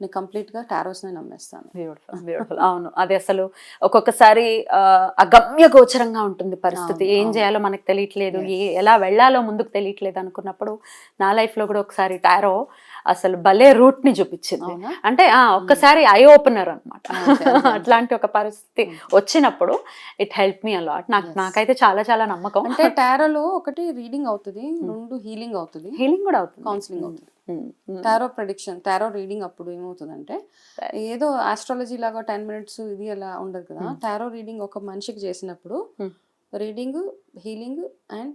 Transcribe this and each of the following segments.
నేను కంప్లీట్గా టారోస్నే నమ్మేస్తాను. Beautiful beautiful అవును. అది అసలు ఒక్కొక్కసారి అగమ్య గోచరంగా ఉంటుంది పరిస్థితి. ఏం. చేయాలో మనకు తెలియట్లేదు. ఏ ఎలా వెళ్ళాలో ముందుకు తెలియట్లేదు అనుకున్నప్పుడు నా లైఫ్లో కూడా ఒకసారి టారో అసలు భలే రూట్ని చూపించింది అంటే ఆ ఒక్కసారి ఐ ఓపెనర్ అనమాట. అట్లాంటి ఒక పరిస్థితి వచ్చినప్పుడు ఇట్ హెల్ప్ మీ అలాట్. నాకు. నాకైతే చాలా చాలా నమ్మకం. అంటే టారోలో ఒకటి రీడింగ్ అవుతుంది రెండు హీలింగ్ అవుతుంది. హీలింగ్ కూడా అవుతుంది. కౌన్సిలింగ్ అవుతుంది. టారో ప్రెడిక్షన్ టారో రీడింగ్ అప్పుడు ఏమవుతుందంటే. ఏదో ఆస్ట్రాలజీ లాగా టెన్ మినిట్స్ ఇది అలా ఉండదు కదా. టారో రీడింగ్ ఒక మనిషికి చేసినప్పుడు. Reading healing and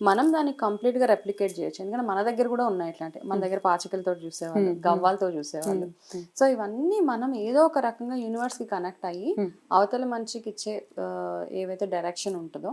మనం దాన్ని కంప్లీట్గా రెప్లికేట్ చేయొచ్చు ఎందుకంటే మన దగ్గర కూడా ఉన్నాయి ఇట్లాంటి మన దగ్గర పాచికలతో చూసేవాళ్ళు. గవ్వాలతో చూసేవాళ్ళు సో ఇవన్నీ మనం ఏదో ఒక రకంగా యూనివర్స్కి కనెక్ట్ అయ్యి. అవతల మనిషికి ఇచ్చే ఏవైతే డైరెక్షన్ ఉంటుందో.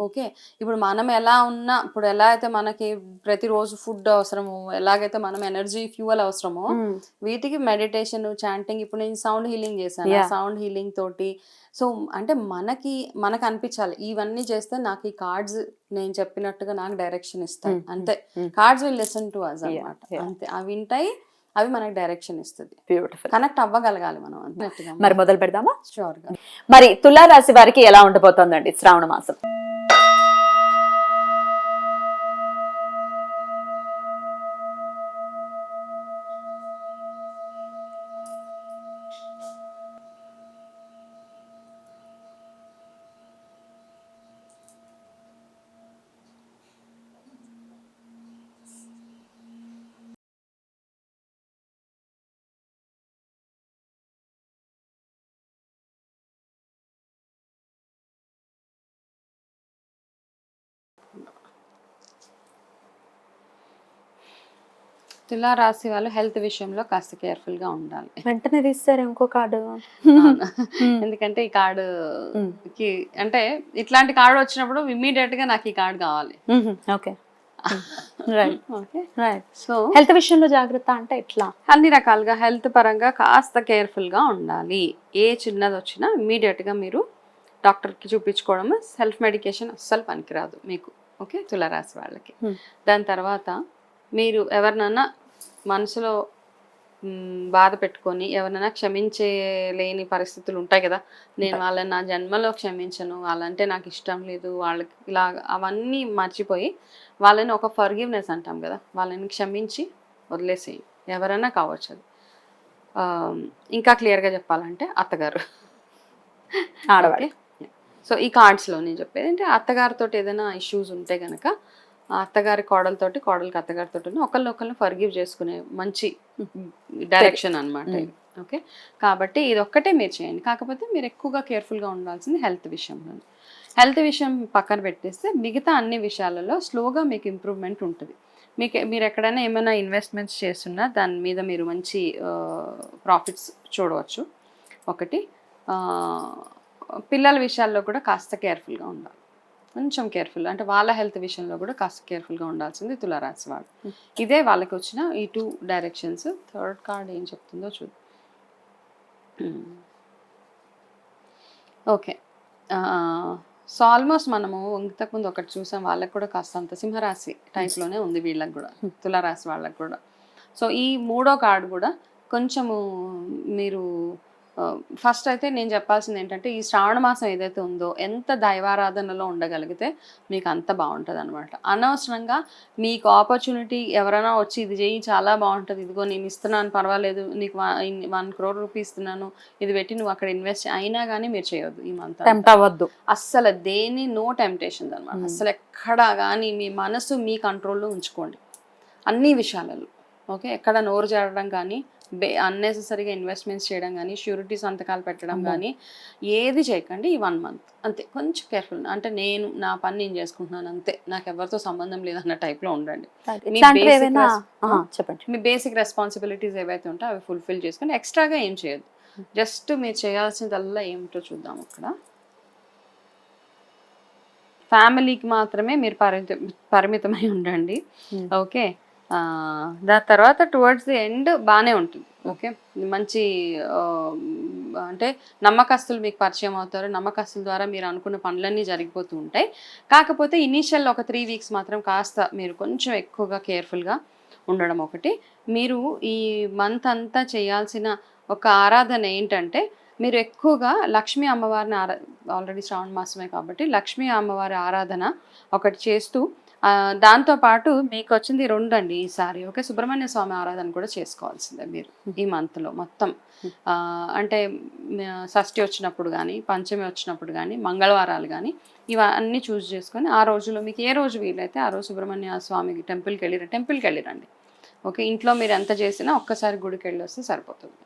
ఓకే. ఇప్పుడు మనం ఎలా ఉన్నా ఇప్పుడు ఎలా అయితే మనకి ప్రతిరోజు ఫుడ్ అవసరమో ఎలాగైతే మనం ఎనర్జీ ఫ్యూయల్ అవసరమో. వీటికి మెడిటేషన్ చాంటింగ్ ఇప్పుడు నేను సౌండ్ హీలింగ్ చేశాను. సౌండ్ హీలింగ్ తోటి. సో అంటే మనకి మనకు అనిపించాలి. ఇవన్నీ చేస్తే నాకు ఈ కార్డ్స్ నేను చెప్పినట్టుగా నాకు డైరెక్షన్ ఇస్తాయి. అంతే. Cards will lesson to us Yeah, అనమాట. అంతే. అవి వింటాయి అవి మనకి డైరెక్షన్ ఇస్తుంది. బ్యూటిఫుల్ కనెక్ట్ అవ్వగలగాలి మనం మరి మొదలు పెడదామా? షూర్గా. మరి తులారాశి వారికి ఎలా ఉండబోతోందండి శ్రావణ మాసం? తులా రాశి వాళ్ళు హెల్త్ విషయంలో కాస్త కేర్ఫుల్గా ఉండాలి. వెంటనే తీస్తారు ఇంకో కార్డు. ఎందుకంటే ఈ కార్డు కి అంటే ఇట్లాంటి కార్డు వచ్చినప్పుడు ఇమ్మీడియట్గా నాకు ఈ కార్డు కావాలి. Okay. Right. Okay. Right. So health విషయంలో జాగ్రత్త అంటే ఎట్లా? అన్ని రకాలుగా హెల్త్ పరంగా కాస్త కేర్ఫుల్గా ఉండాలి. ఏ చిన్నది వచ్చినా ఇమ్మీడియట్గా మీరు డాక్టర్కి చూపించుకోవడం సెల్ఫ్ మెడికేషన్ అస్సలు పనికిరాదు మీకు. ఓకే? తులరాశి వాళ్ళకి. దాని తర్వాత మీరు ఎవరినైనా మనసులో బాధ పెట్టుకొని ఎవరినైనా క్షమించలేని పరిస్థితులు ఉంటాయి కదా. నేను వాళ్ళని నా జన్మలో క్షమించను వాళ్ళంటే నాకు ఇష్టం లేదు వాళ్ళకి ఇలా అవన్నీ మర్చిపోయి వాళ్ళని ఒక ఫర్గివ్నెస్ అంటాం కదా. వాళ్ళని క్షమించి వదిలేసేయి. ఎవరైనా కావచ్చు అది. ఇంకా క్లియర్గా చెప్పాలంటే అత్తగారు. సో ఈ కార్డ్స్లో నేను చెప్పేది అంటే అత్తగారితో ఏదైనా ఇష్యూస్ ఉంటే గనక ఆ అత్తగారి కోడలతోటి కోడలికి అత్తగారితో ఒకళ్ళు ఒకళ్ళని ఫర్గివ్ చేసుకునే మంచి డైరెక్షన్ అనమాట ఓకే? కాబట్టి ఇది ఒక్కటే మీరు చేయండి. కాకపోతే మీరు ఎక్కువగా కేర్ఫుల్గా ఉండాల్సింది హెల్త్ విషయంలో. హెల్త్ విషయం పక్కన పెట్టేస్తే మిగతా అన్ని విషయాలలో స్లోగా మీకు ఇంప్రూవ్మెంట్ ఉంటుంది. మీకు మీరు ఎక్కడైనా ఏమైనా ఇన్వెస్ట్మెంట్స్ చేస్తున్నా దాని మీద మీరు మంచి ప్రాఫిట్స్ చూడవచ్చు. ఒకటి పిల్లల విషయాల్లో కూడా కాస్త కేర్ఫుల్గా ఉండాలి. కొంచెం కేర్ఫుల్ అంటే వాళ్ళ హెల్త్ విషయంలో కూడా కాస్త కేర్ఫుల్గా ఉండాల్సింది తులారాశి వాళ్ళు. ఇదే వాళ్ళకి వచ్చిన ఈ టూ డైరెక్షన్స్. థర్డ్ కార్డ్ ఏం చెప్తుందో చూద్దాం ఓకే. సో ఆల్మోస్ట్ మనము ఇంతకుముందు ఒకటి చూసాం వాళ్ళకి కూడా కాస్త అంత సింహరాశి టైప్లోనే ఉంది వీళ్ళకి కూడా తులారాశి వాళ్ళకి కూడా. సో ఈ మూడో కార్డు కూడా కొంచెము మీరు ఫస్ట్ అయితే నేను చెప్పాల్సింది ఏంటంటే ఈ శ్రావణ మాసం ఏదైతే ఉందో ఎంత దైవారాధనలో ఉండగలిగితే మీకు అంత బాగుంటుంది అనమాట అనవసరంగా మీకు ఆపర్చునిటీ ఎవరైనా వచ్చి ఇది చేయి చాలా బాగుంటుంది. ఇదిగో నేను ఇస్తున్నాను పర్వాలేదు నీకు వన్ క్రోర్ రూపీ ఇస్తున్నాను ఇది పెట్టి నువ్వు అక్కడ ఇన్వెస్ట్ అయినా కానీ మీరు చేయొద్దు ఈ మంత్ టెంప్ట్ అవ్వద్దు. అస్సలు దేని నో టెంప్టేషన్ అనమాట అస్సలు ఎక్కడా కానీ మీ మనసు మీ కంట్రోల్లో ఉంచుకోండి. అన్ని విషయాలలో. ఓకే? ఎక్కడ నోరు చేరడం కానీ అన్నెసెసరీగా ఇన్వెస్ట్మెంట్స్ చేయడం కానీ షూరిటీ సంతకాలు పెట్టడం కానీ ఏది చేయకండి ఈ వన్ మంత్ అంతే. కొంచెం కేర్ఫుల్ అంటే నేను నా పని నేను చేసుకుంటున్నాను అంతే. నాకు ఎవరితో సంబంధం లేదన్న టైప్లో ఉండండి. చెప్పండి. మీ బేసిక్ రెస్పాన్సిబిలిటీస్ ఏవైతే ఉంటాయో అవి ఫుల్ఫిల్ చేసుకొని ఎక్స్ట్రాగా ఏం చేయొద్దు. జస్ట్ మీరు చేయాల్సిందల్లా ఏమిటో చూద్దాం అక్కడ. ఫ్యామిలీకి మాత్రమే మీరు పరిమిత పరిమితమై ఉండండి. ఓకే దాని తర్వాత టువర్డ్స్ ది ఎండ్ బాగానే ఉంటుంది ఓకే మంచి అంటే నమ్మకస్తులు మీకు పరిచయం అవుతారు నమ్మకస్తుల ద్వారా మీరు అనుకున్న పనులన్నీ జరిగిపోతూ ఉంటాయి. కాకపోతే ఇనీషియల్ ఒక త్రీ వీక్స్ మాత్రం కాస్త మీరు కొంచెం ఎక్కువగా కేర్ఫుల్గా ఉండడం ఒకటి. మీరు ఈ మంత్ అంతా చేయాల్సిన ఒక ఆరాధన ఏంటంటే మీరు ఎక్కువగా లక్ష్మీ అమ్మవారిని ఆరా ఆల్రెడీ శ్రావణ మాసమే కాబట్టి లక్ష్మీ అమ్మవారి ఆరాధన ఒకటి చేస్తూ దాంతోపాటు మీకు వచ్చింది రెండు అండి ఈసారి. ఓకే సుబ్రహ్మణ్య స్వామి ఆరాధన కూడా చేసుకోవాల్సిందే మీరు ఈ మంత్లో మొత్తం. అంటే షష్ఠి వచ్చినప్పుడు కానీ పంచమి వచ్చినప్పుడు కానీ మంగళవారాలు కానీ ఇవన్నీ చూస్ చేసుకొని ఆ రోజులో మీకు ఏ రోజు వీలైతే ఆ రోజు సుబ్రహ్మణ్య స్వామికి టెంపుల్కి వెళ్ళి టెంపుల్కి వెళ్ళిరండి. ఓకే ఇంట్లో మీరు ఎంత చేసినా ఒక్కసారి గుడికి వెళ్ళి వస్తే సరిపోతుంది.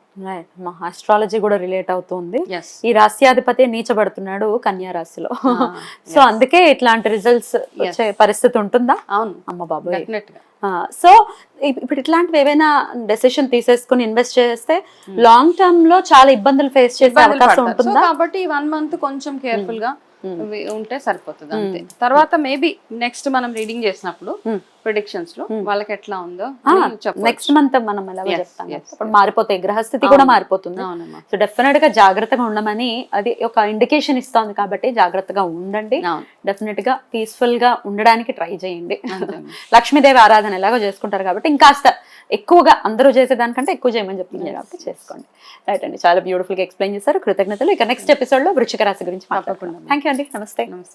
ఆస్ట్రాలజీ కూడా రిలేట్ అవుతుంది. ఈ రాశ్యాధిపతి నీచబడుతున్నాడు కన్యా రాశిలో. సో అందుకే ఇట్లాంటి రిజల్ట్స్ వచ్చే పరిస్థితి ఉంటుందా? అవును. అమ్మ డెఫినెట్గా సో ఇప్పుడు ఇట్లాంటివి ఏవైనా డెసిషన్ తీసేసుకుని ఇన్వెస్ట్ చేస్తే లాంగ్ టర్మ్లో చాలా ఇబ్బందులు ఫేస్ చేసే అవకాశం ఉంటుందా? కాబట్టి వన్ మంత్ కొంచెం కేర్ఫుల్గా వి- ఉంటే సరిపోతుంది అంతే. తర్వాత మేబీ నెక్స్ట్ మనం రీడింగ్ చేసినప్పుడు Hmm. ప్రిడిక్షన్స్లో వాళ్ళకి ఎట్లా ఉందో నెక్స్ట్ మంత్ మనం Yes, చెప్తాం. అప్పుడు మారిపోతాయి. గ్రహస్థితి కూడా మారిపోతుంది. సో డెఫినెట్గా జాగ్రత్తగా ఉండమని అది ఒక ఇండికేషన్ ఇస్తోంది కాబట్టి జాగ్రత్తగా ఉండండి. డెఫినెట్గా పీస్ఫుల్గా ఉండడానికి ట్రై చేయండి. లక్ష్మీదేవి ఆరాధన ఎలాగో చేసుకుంటారు కాబట్టి ఇంకాస్త ఎక్కువగా అందరూ చేసేదానికంటే ఎక్కువ చేయమని చెప్తున్నారు కాబట్టి చేసుకోండి. రైట్ అండి. చాలా బ్యూటిఫుల్గా ఎక్స్ప్లెయిన్ చేశారు. కృతజ్ఞతలు. ఇక నెక్స్ట్ ఎపిసోడ్లో వృచ్చిక రాశి గురించి మాట్లాడుకుందాం. థ్యాంక్ యూ అండి. నమస్తే. నమస్తే.